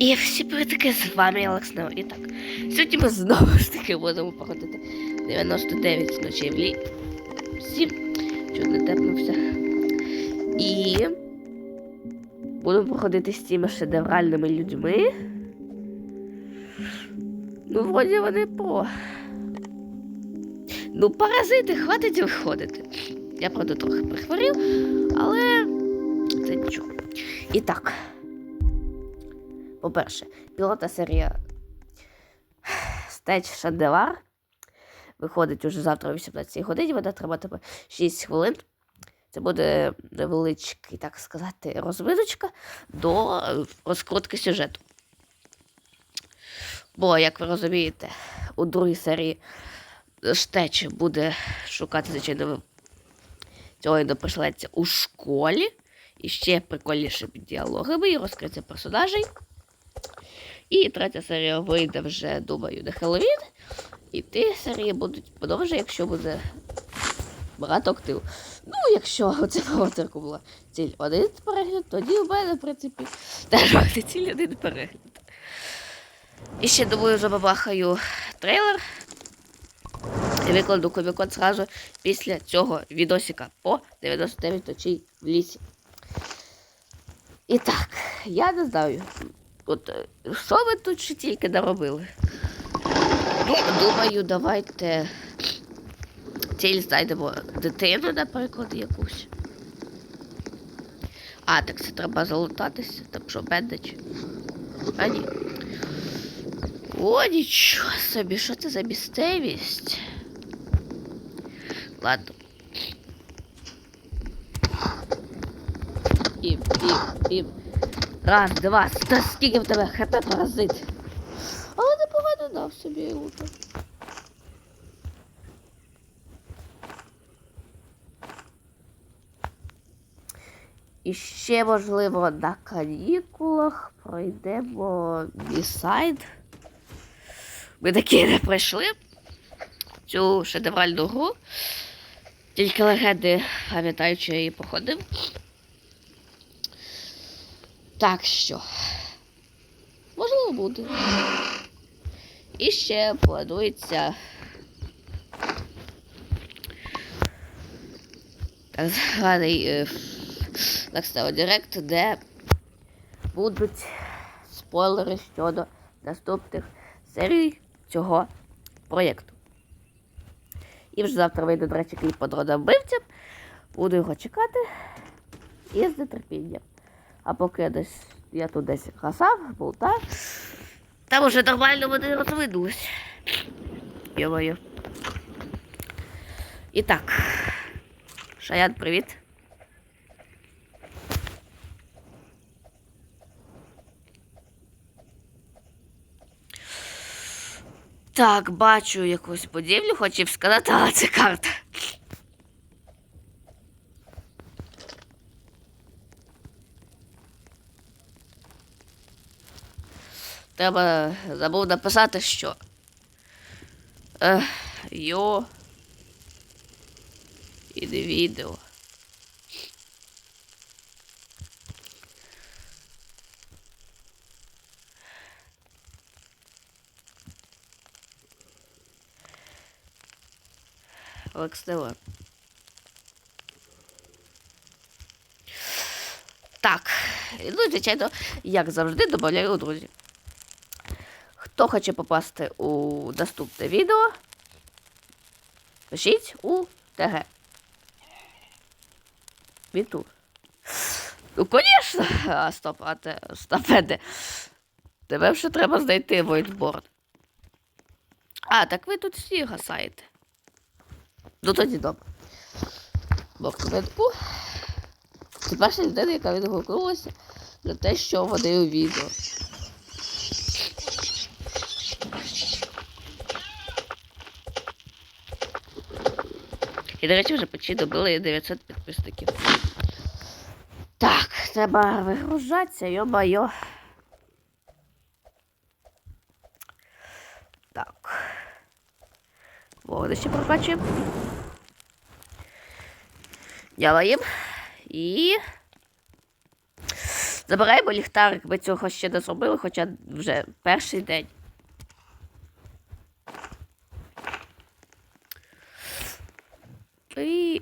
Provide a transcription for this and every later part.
І всі привітки з вами Алекс Нео. І так, сьогодні ми знову ж таки будемо проходити 99 ночей в лі. Всі, не тепнувся. І будемо проходити з цими шедевральними людьми. Ну, вроді вони по. Ну, паразити, хватить виходити. Я, правда, трохи прихворів, але це нічого. І так. По-перше, пілота серія Стеч Шандевар виходить уже завтра о 18 годині, вона триватиме 6 хвилин. Це буде невеличкий, так сказати, розвиночка до розкрутки сюжету. Бо, як ви розумієте, у другій серії Штеч буде шукати, звичайно, цього інопришлеця у школі. І ще прикольнішими діалогами і розкриття персонажей. І третя серія вийде вже, думаю, на Хеллоуін. І ті серії будуть подовжені, якщо буде багато активу. Ну, якщо оце проводерку була ціль один перегляд, тоді у мене, в принципі, теж буде ціль один перегляд. І ще, думаю, забабахаю трейлер. І викладу комікон зразу після цього відосика по 99 ночей в лісі. І так, я не знаю. От е, що ви тут ще тільки наробили? Ну, думаю, давайте ціль знайдемо дитину, наприклад, якусь. А, так це треба залутатися, там що, бендич? А ні. О, нічого собі, що це за місцевість? Ладно. Пім, пім, пім. Раз, два, ста скільки в тебе хп паразит. Але непогано дав собі лута. І ще, можливо, на канікулах пройдемо бісайд. Ми таки не пройшли цю шедевральну гру. Тільки легенди, пам'ятаю, що я її походив. Так що. Можливо, буде. І ще планується. Так званий е, так Директ, де будуть спойлери щодо наступних серій цього проєкту. І вже завтра вийде, до речі, кліп по дронам вбивцям. Буду його чекати і з нетерпінням. А поки десь я тут десь хасав, болтав, там уже нормально вони розвинулись. Йо-моє. І так. Шаян, привіт. Так, бачу якусь будівлю, хотів сказати, але це карта. Треба забув написати, що. Йо. Іде відео. Олекстела. Так, ну і звичайно, як завжди, додаю у друзі. Хто хоче попасти у наступне відео, пишіть у ТГ. Віту. Ну, звісно. А, стоп, а те, стопеде. Тебе вже треба знайти войтборд. А, так ви тут всі гасаєте. Ну тоді добре. Бо книжку. Це перша людина, яка відгукнулася за те, що вони у відео. І, до речі, вже почти добили 900 підписників. Так, треба вигружатися, йо-майо. Так. Вогнище прокачуємо. Ділаємо. І. Забираємо ліхтарик, ми цього ще не зробили, хоча вже перший день. І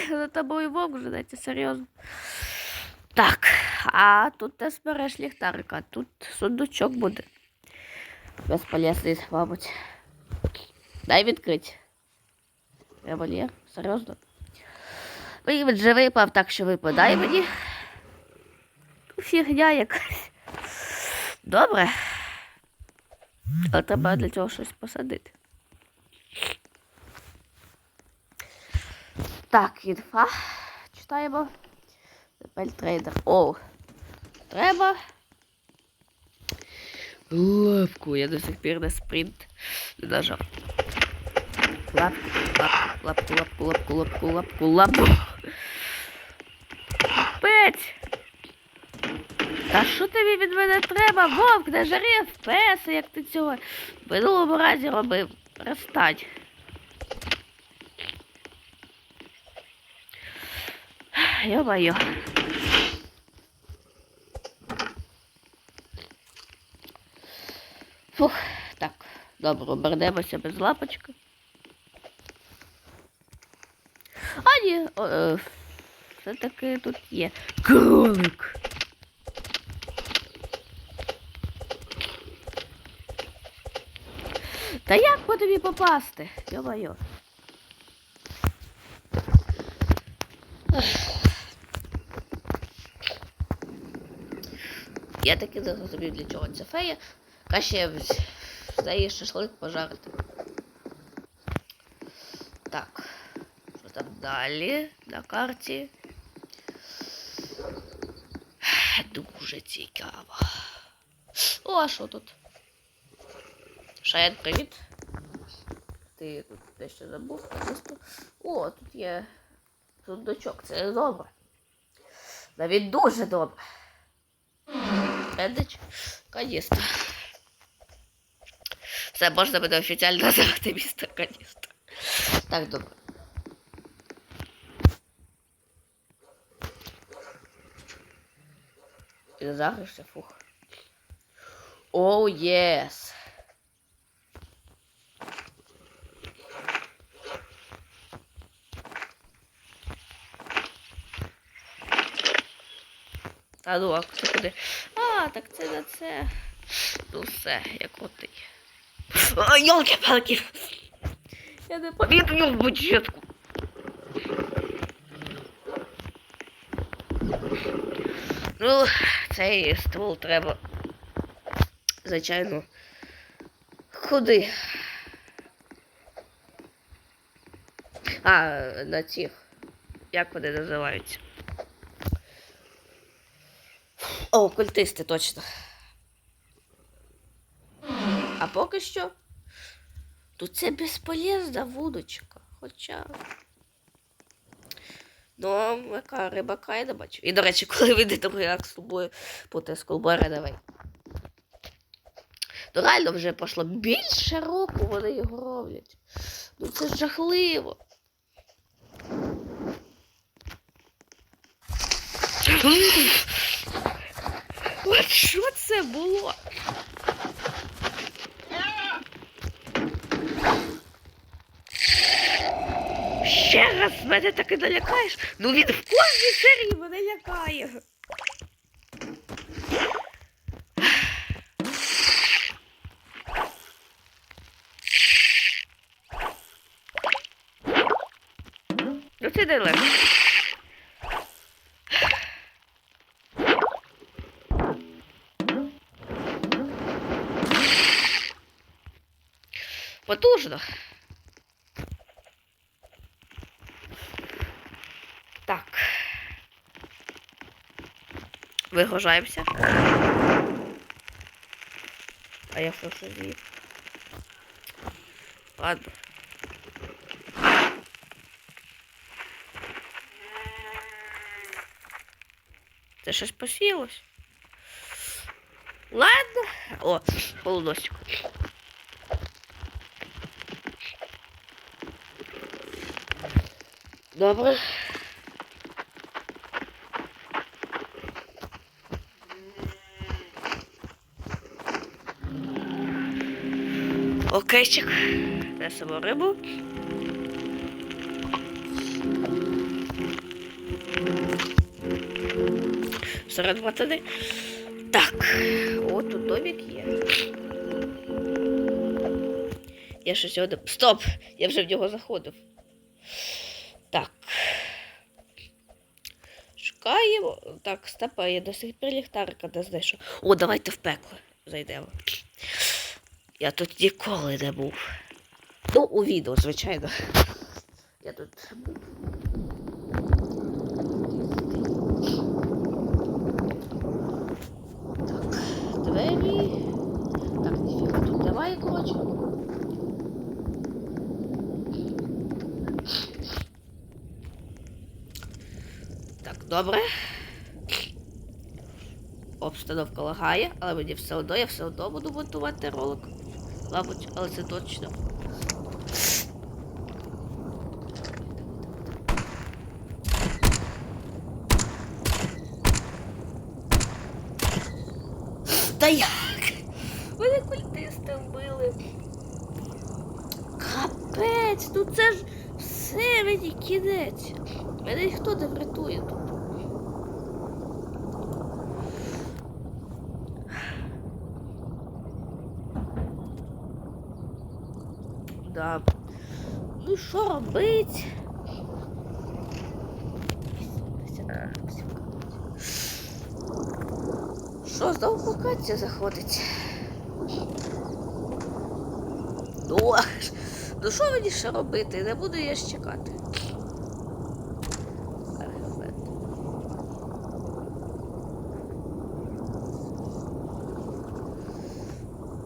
за тобою вовк женеться, серйозно. Так, а тут ти збереш ліхтарик, а тут сундучок буде. Безполезний, мабуть. Дай відкрити. Револьєр, серйозно. Він вже випав, так що випадай мені. Фігня якась. Добре. Але треба для цього щось посадити. Так, інфа. Читаємо. Тепер трейдер. О. Треба. Лапку. Я до сих пір на спринт не нажав. Лапку, лапку, лапку, лапку, лапку, лапку, лапку. Пець! Та що тобі від мене треба? Вовк, не жари ФПС, як ти цього в минулому разі робив. Розстань. Йо-моє. Фух, так, добре, обернемося без лапочки. А ні, е, все-таки тут є кролик. Та як по тобі попасти? Йо-моє. Я таки не зрозумів, для чого це фея. Краще за її шашлик пожарити. Так. Що там далі на карті? Дуже цікаво. О, а що тут? Шаян, привіт. Ти тут дещо забув, звісно. О, тут є сундучок, це добре. Навіть дуже добре. Бендич, каністра. Все, можна мене офіціально називати містер каністра. Так, добре. Ти не фух. Оу, єс. Та ну, а куди? А, так це на це. Ну все, я крутий. А, йолки-палки! Я не помітив в бюджетку. Ну, цей ствол треба. Звичайно. Куди? А, на цих. Як вони називаються? О, культисти, точно. А поки що. Тут це безполезна вудочка. Хоча. Ну, яка рибака я не бачу. І, до речі, коли вийде другий акт з тобою проти скулбера, давай. Ну реально вже пройшло більше року вони його роблять. Ну це ж жахливо. От що це було? Ще раз мене таки налякаєш. Ну він в кожній серії мене лякає. Ну це далеко. Потужно. Так. Вигружаємося. А я ще з'їв? Ладно. Це щось посіялось. Ладно. О, полуносик. Добре. Окейчик. Несемо рибу. Серед води. Так, от тут домик є. Я щось сьогодні... Стоп! Я вже в нього заходив. Шукаємо. Так, стопа, я до сих пір ліхтарика не знайшов. О, давайте в пекло зайдемо. Я тут ніколи не був. Ну, у відео, звичайно. Я тут був. Так, двері. Так, ніфіга тут немає, коротше. Так, добре. Обстановка лагає, але мені все одно, я все одно буду монтувати ролик. Мабуть, але це точно. Та як? Мене культисти вбили. Капець, ну це ж все мені кінець. Мене ніхто не врятує тут. Да. Ну що робить? Що, знову локація заходить? Ну, ну що мені ще робити? Не буду я ж чекати. Архівет.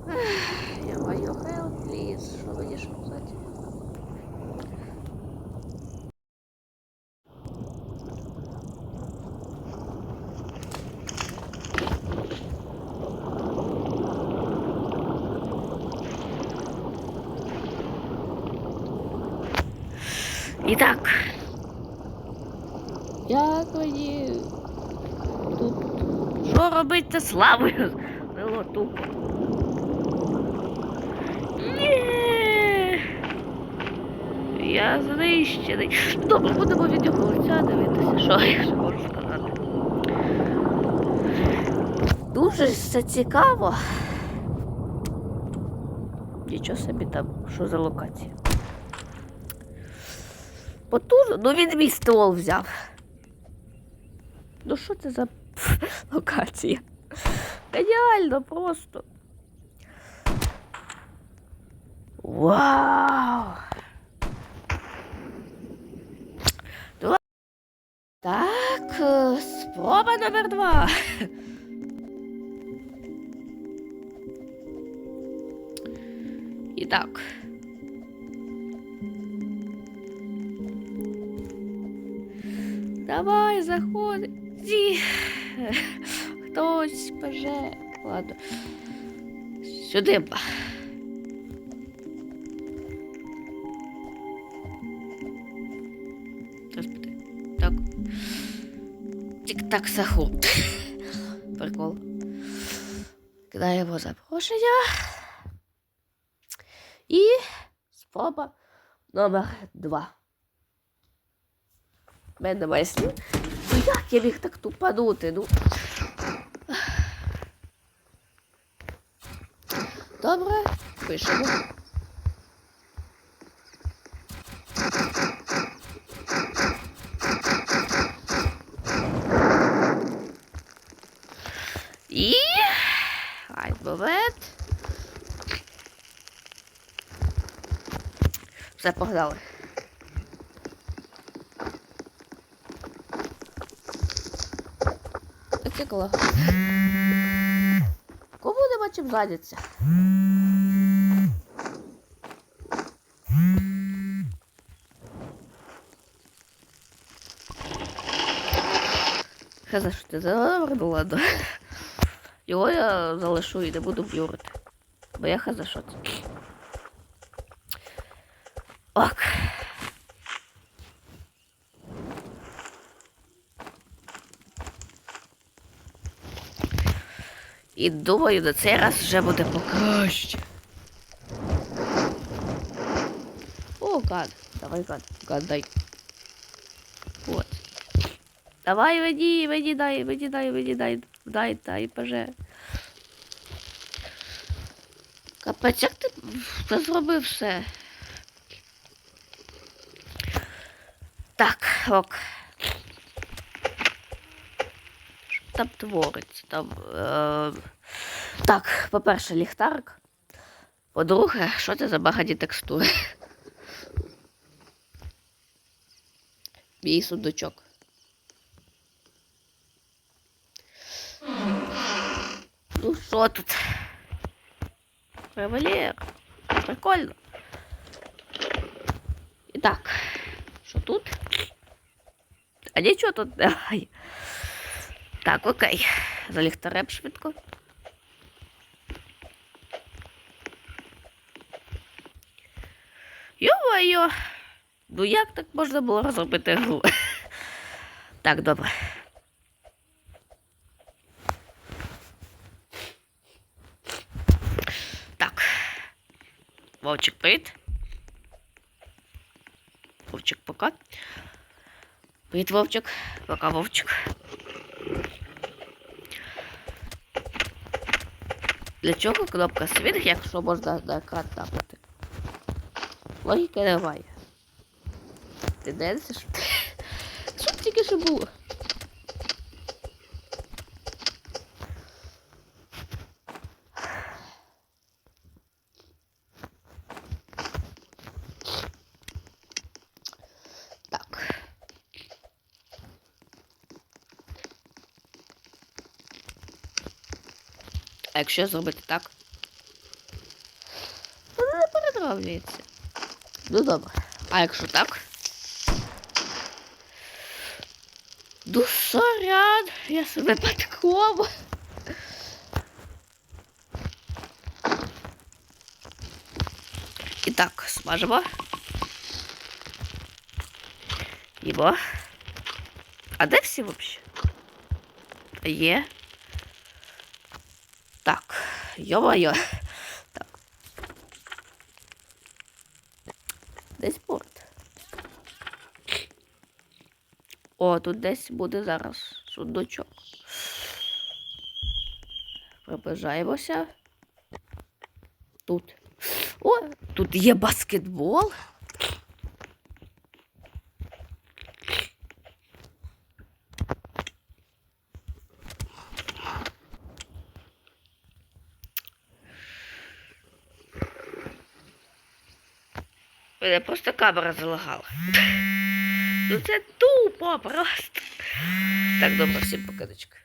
Ех, Я маю please. Що мені шукати? І так. Як мені тут. Що робити славою? Було тупо. Ні. Я знищений. Добре, будемо від нього лиця дивитися, що я ще можу сказати. Дуже це цікаво. Нічого собі там, що за локація. Потужно, ну він мій ствол взяв. Ну що це за локація? Геніально просто. Вау! Два- Так, е, спроба номер два. І так. Давай, заходи. Хтось боже. Ладно. Сюди. Тік-так саху. Прикол. Кидаємо запрошення. І спроба номер два. У мене немає слів. Ну як я міг так тупанути? Ну. Добре, пишемо. І. Ай, бувет. Все, погнали. Потекла. Кому нема чим зайнятися? Хай за що ти забрала, ну ладно. Його я залишу і не буду блюрити. Бо я хай за що це. Ок. І думаю, на цей раз вже буде покраще. О, Гад, давай, гад, гад, дай. Вот. Давай, веди, веди, дай, веди, дай, веди, дай, дай, дай, поже. Капець, як ти зробив все? Так, ок. Що там твориться? Там. Е... Так, по-перше, ліхтарик. По-друге, що це за багаті текстури? Мій сундучок. Ну що тут? Револьвер. Прикольно. І так, що тут? А нічого тут немає. Так, окей. За ліхтарем швидко. Йо-моє! Ну як так можна було розробити гру? Так, добре. Так. Вовчик, привіт. Вовчик, пока. Привіт, Вовчик. Пока, Вовчик. Для чого кнопка світ, якщо можна на екран тапати? Логіки немає. Ти денсиш? Що тільки що було? якщо зробити так? Вона не перетравлюється. Ну добре. А якщо так? Ну, сорян, я себе випадково. І так, смажемо. Його. А де всі взагалі? Є. Йо-моє. Так. Десь порт. О, тут десь буде зараз сундучок. Приближаємося. Тут. О, тут є баскетбол. Мене просто камера залагала. Ну це тупо просто. Так, добре, всім покидочка.